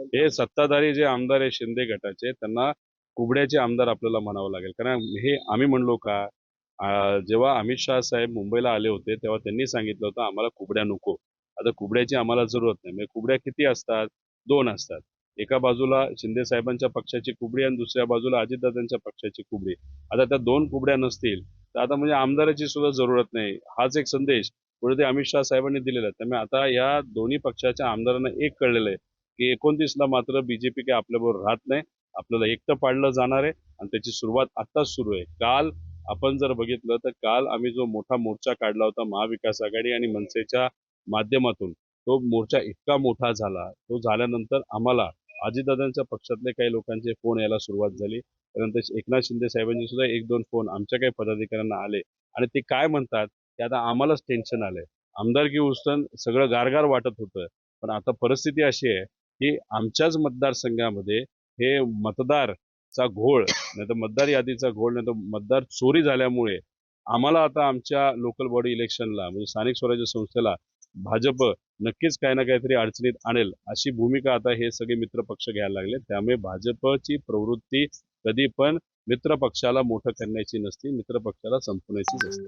हे सत्ताधारी जे आमदार आहे शिंदे गटाचे त्यांना कुबड्याचे आमदार आपल्याला म्हणावं लागेल. कारण हे आम्ही म्हणलो का जेव्हा अमित शहा साहेब मुंबईला आले होते तेव्हा त्यांनी सांगितलं होतं आम्हाला कुबड्या नको. आता कुबड्याची आम्हाला जरूरत नाही. म्हणजे कुबड्या किती असतात? दोन असतात. एका बाजूला शिंदे साहेबांच्या पक्षाची कुबडी आणि दुसऱ्या बाजूला अजितदादांच्या पक्षाची कुबडी. आता त्या दोन कुबड्या नसतील. तर आता म्हणजे आमदाराची सुद्धा जरूरत नाही. हाच एक संदेश कुठे अमित शहा साहेबांनी दिलेला आहे. त्यामुळे आता या दोन्ही पक्षाच्या आमदारांना एक कळलेलं आहे. की एकोणतीसला मात्र बीजेपी काही आपल्याबरोबर राहत नाही. आपल्याला एकटं पाडलं जाणार आहे आणि त्याची सुरुवात आत्ताच सुरू आहे. काल आपण जर बघितलं तर काल आम्ही जो मोठा मोर्चा काढला होता महाविकास आघाडी आणि मनसेच्या माध्यमातून तो मोर्चा इतका मोठा झाला. तो झाल्यानंतर आम्हाला अजितदादांच्या पक्षातले काही लोकांचे फोन यायला सुरुवात झाली. त्यानंतर एकनाथ शिंदे साहेबांचे सुद्धा एक दोन फोन आमच्या काही पदाधिकाऱ्यांना आले. आणि ते काय म्हणतात ते आता आम्हालाच टेन्शन आलंय. आमदारकी उचलून सगळं गारगार वाटत होतं. पण आता परिस्थिती अशी आहे की आमच्याच मतदारसंघामध्ये हे मतदारचा घोळ नाही तर मतदार यादीचा घोळ नाही तर मतदार चोरी झाल्यामुळे आम्हाला आता आमच्या लोकल बॉडी इलेक्शनला म्हणजे स्थानिक स्वराज्य संस्थेला भाजप नक्कीच काही ना काहीतरी अडचणीत आणेल अशी भूमिका आता हे सगळे मित्र पक्ष घ्यायला लागले. त्यामुळे भाजपची प्रवृत्ती कधी पण मित्र पक्षाला मोठं करण्याची नसती मित्र पक्षाला संपवण्याचीच